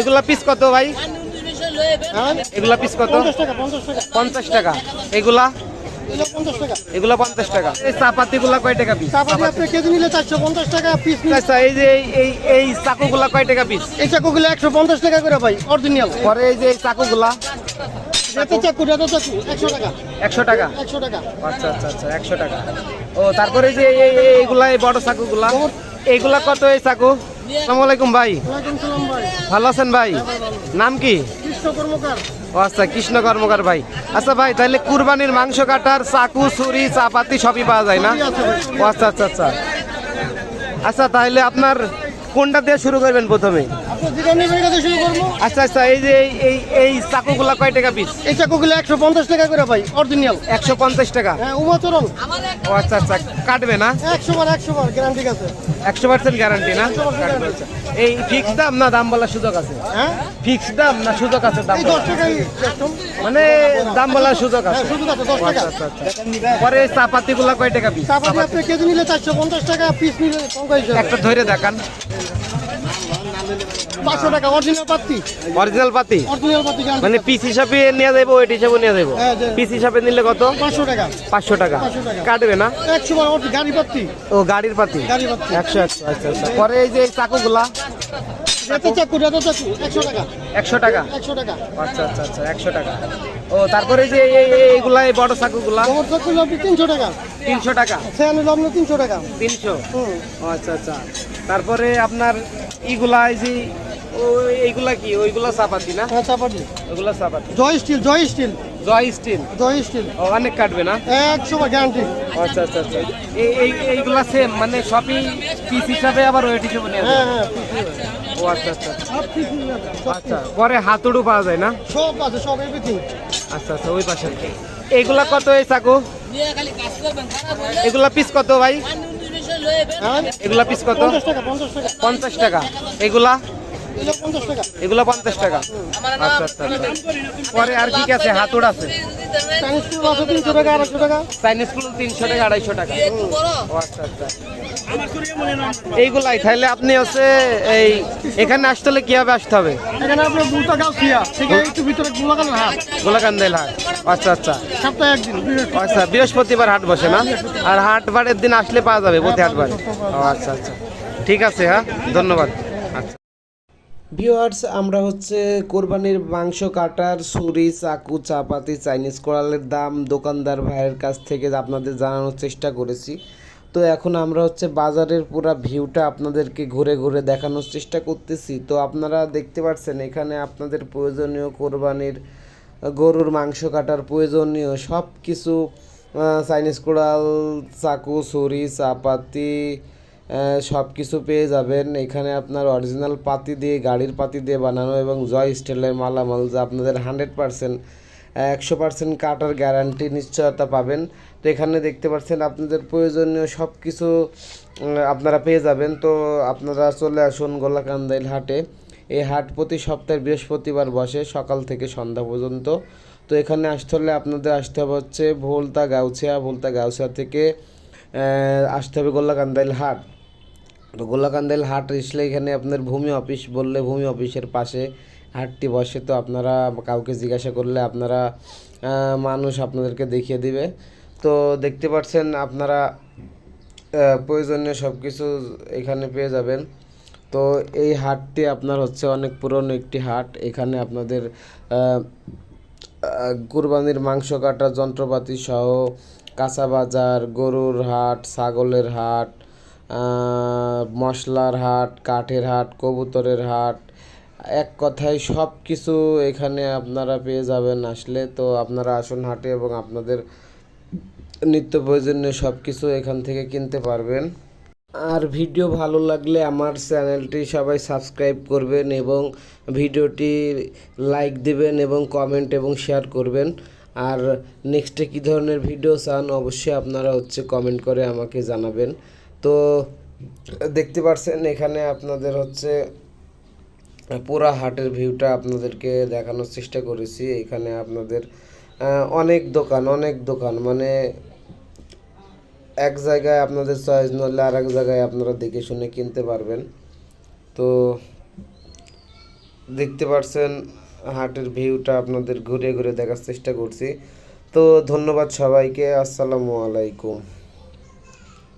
এগুলা পিস কত ভাই? হ্যাঁ? এগুলা পিস কত? পঞ্চাশ টাকা এগুলা? এগুলা পঞ্চাশ টাকা। এই চাপাতি গুলা কয় টাকা পিস তারপরে আপনি কেজি নিলে চারশো পঞ্চাশ টাকা পিস আচ্ছা এই যে এই- এই এই চাকুগুলা কয় টাকা পিস এই চাকুগুলো একশো পঞ্চাশ টাকা করে ভাই অরিজিনাল পরে এই যে এই চাকু চাকু একশো টাকা। আচ্ছা আচ্ছা আচ্ছা একশো টাকা। ও তারপরে যে এই- এই- এই- এইগুলা এই বড় চাকুগুলা এইগুলা কত এই চাকু? আসসালামু আলাইকুম ভাই। ভালো আছেন ভাই? নাম কি? ও আচ্ছা কৃষ্ণ কর্মকার ভাই। আচ্ছা ভাই তাহলে কুরবানির মাংস কাটার চাকু ছুরি চাপাতি সবই পাওয়া যায় না? ও আচ্ছা আচ্ছা আচ্ছা। আচ্ছা তাহলে আপনার কোনটা দিয়ে শুরু করবেন প্রথমে? আচ্ছা আচ্ছা এই যে এই- এই চাকুগুলা কয় টাকা পিস এই চাকুগুলো একশো পঞ্চাশ টাকা করে ভাই অরিজিনাল একশো পঞ্চাশ টাকা? হ্যাঁ উমাচরণ ও আচ্ছা আচ্ছা কাটবে না? একশো বার একশো বার গ্যারান্টি আছে। একশো পার্সেন্ট গ্যারান্টি না? আচ্ছা। এই ফিক্স দাম না দাম বলার সুযোগ আছে? হ্যাঁ? ফিক্স দাম না সুযোগ আছে দাম মানে দাম বলার সুযোগ আছে। হ্যাঁ আচ্ছা আচ্ছা পরে চাপাতি গুলা কয় টাকা পিস আপনি কেজি নিলে চারশো পঞ্চাশ টাকা পিস নিলে একটা ধরে দেখান। পাঁচশো টাকা অরিজিনাল পাত্তি। অরিজিনাল পাতি অরিজিনাল গ্যারান্টি মানে পিস হিসাবে নিয়ে যাব ওয়েট হিসাবে নিয়ে যাব হ্যাঁ, পিস হিসাবে নিলে কত? পাঁচশো টাকা। পাঁচশো টাকা। 500 টাকা। কাটবে না? একশো বার অরি- গাড়ি পাত্তি। ও গাড়ির পাতি গাড়ি পাত্তি। একশো একশো আচ্ছা আচ্ছা। পরে এই যে চাকুগুলা? রেতো চাকু রেতো চাকু একশো টাকা। একশো টাকা? একশো টাকা। আচ্ছা আচ্ছা আচ্ছা একশো টাকা। ও তারপরে যে এই- এই- এইগুলা এই বড় চাকুগুলা? গোবর চাকু আপনি তিনশো টাকা। তিনশো টাকা? সেয়া নিলে আপনি তিনশো টাকা। তিনশো? হুম। আচ্ছা আচ্ছা। তারপরে আপনার ইগুলা এই যে এইগুলা কি? ওইগুলা চাপাতি না? হ্যাঁ চাপাতি। ওইগুলা চাপাতি। Joy steel Joy steel. Joy steel? Joy steel. ও অনেক কাটবে না? একশো বার গ্যারান্টি আচ্ছা আচ্ছা আচ্ছা। এই এইগুলা সেম মানে সবই পিস হিসাবে আবার ওয়েট হিসাবে নিয়ে হ্যাঁ হ্যাঁ ও আচ্ছা আচ্ছা। আচ্ছা। আচ্ছা পরে হাতুড়ু পাওয়া যায় না? সব আছে সব এভরিথিং আচ্ছা আচ্ছা ওই পাশে। এইগুলা কত এই চাকু? এগুলা পিস কত ভাই? হ্যাঁ? এগুলা পিস কত? পঞ্চাশ টাকা। পঞ্চাশ টাকা। এগুলা? এগুলো পঞ্চাশ টাকা। আচ্ছা আচ্ছা আচ্ছা। পরে আর কি আছে? হাতুড় আছে। চাইনিজ তিনশো টাকা আড়াইশো টাকা। চাইনিজ ফুল তিনশো টাকা আড়াইশো টাকা আচ্ছা আচ্ছা। এইগুলাই। তাহলে আপনি হচ্ছে এই এখানে আসতে হলে কীভাবে আসতে হবে? এখানে আপনার দুটা গাছ থেকে একটু ভিতরে গোলাকাল হাট। গোলাকান্দেল হাট। আচ্ছা আচ্ছা। সপ্তাহে একদিন আচ্ছা বৃহস্পতিবার হাট বসে না? আর হাট বারের দিন আসলে পাওয়া যাবে প্রতি হাট বারে আচ্ছা আচ্ছা। ঠিক আছে হ্যাঁ? ধন্যবাদ। ভিউয়ার্স আমরা হচ্ছে কোরবানির মাংস কাটার ছুরি, চাকু, চাপাতি, চাইনিজ কোড়ালের দাম দোকানদার ভাইয়ের কাছ থেকে আপনাদের জানানোর চেষ্টা করেছি। তো এখন আমরা হচ্ছে বাজারের পুরো ভিউটা আপনাদেরকে ঘুরে ঘুরে দেখানোর চেষ্টা করতেছি। তো আপনারা দেখতে পাচ্ছেন, এখানে আপনাদের প্রয়োজনীয় কোরবানির গরুর মাংস কাটার প্রয়োজনীয় সব কিছু চাইনিজ কোড়াল, চাকু, ছুরি, চাপাতি সব কিছু পেয়ে যাবেন। এখানে আপনার অরিজিনাল পাতি দিয়ে, গাড়ির পাতি দিয়ে বানানো এবং জয় স্টিলের মালামাল যা আপনাদের হান্ড্রেড পারসেন্ট একশো পার্সেন্ট কাটার গ্যারান্টি নিশ্চয়তা পাবেন। তো এখানে দেখতে পাচ্ছেন আপনাদের প্রয়োজনীয় সব কিছু আপনারা পেয়ে যাবেন। তো আপনারা চলে আসুন গোলাকান্দাইল হাটে। এই হাট প্রতি সপ্তাহে বৃহস্পতিবার বসে, সকাল থেকে সন্ধ্যা পর্যন্ত। তো এখানে আসতে হলে আপনাদের আসতে হবে হচ্ছে ভোলতা গাউছিয়া ভোলতা গাউছিয়া থেকে আসতে হবে গোল্লাকান্দাইল হাট। তো গোলাকান্দেল হাট আসলে এখানে আপনার ভূমি অফিস বললে ভূমি অফিসের পাশে হাটটি বসে, তো আপনারা কাউকে জিজ্ঞাসা করলে আপনারা মানুষ আপনাদেরকে দেখিয়ে দিবে। তো দেখতে পাচ্ছেন আপনারা প্রয়োজনীয় সব কিছু এখানে পেয়ে যাবেন। তো এই হাটটি আপনার হচ্ছে অনেক পুরনো একটি হাট। এখানে আপনাদের কুরবানির মাংস কাটার যন্ত্রপাতি সহ কাঁচা বাজার, গরুর হাট, ছাগলের হাট মশলার হাট, কাঠের হাট, কবুতরের হাট, এক কথায় সব কিছু এখানে আপনারা পেয়ে যাবেন আসলে। তো আপনারা আসুন হাটে এবং আপনাদের নিত্য প্রয়োজনীয় সব কিছু এখান থেকে কিনতে পারবেন। আর ভিডিও ভালো লাগলে আমার চ্যানেলটি সবাই সাবস্ক্রাইব করবেন এবং ভিডিওটি লাইক দিবেন এবং কমেন্ট এবং শেয়ার করবেন। আর নেক্সটে কী ধরনের ভিডিও চান অবশ্যই আপনারা হচ্ছে কমেন্ট করে আমাকে জানাবেন। তো, দেখতে পাচ্ছেন এখানে আপনাদের হচ্ছে, পুরা হাটের ভিউটা আপনাদেরকে দেখানোর চেষ্টা করেছি। এখানে আপনাদের অনেক দোকান অনেক দোকান। মানে এক জায়গায় আপনাদের চয়েস নলে আর এক জায়গায় আপনারা দেখে শুনে কিনতে পারবেন। তো, দেখতে পাচ্ছেন হাটের ভিউটা আপনাদের ঘুরে ঘুরে দেখার চেষ্টা করছি। তো, ধন্যবাদ সবাইকে। আসসালামু আলাইকুম।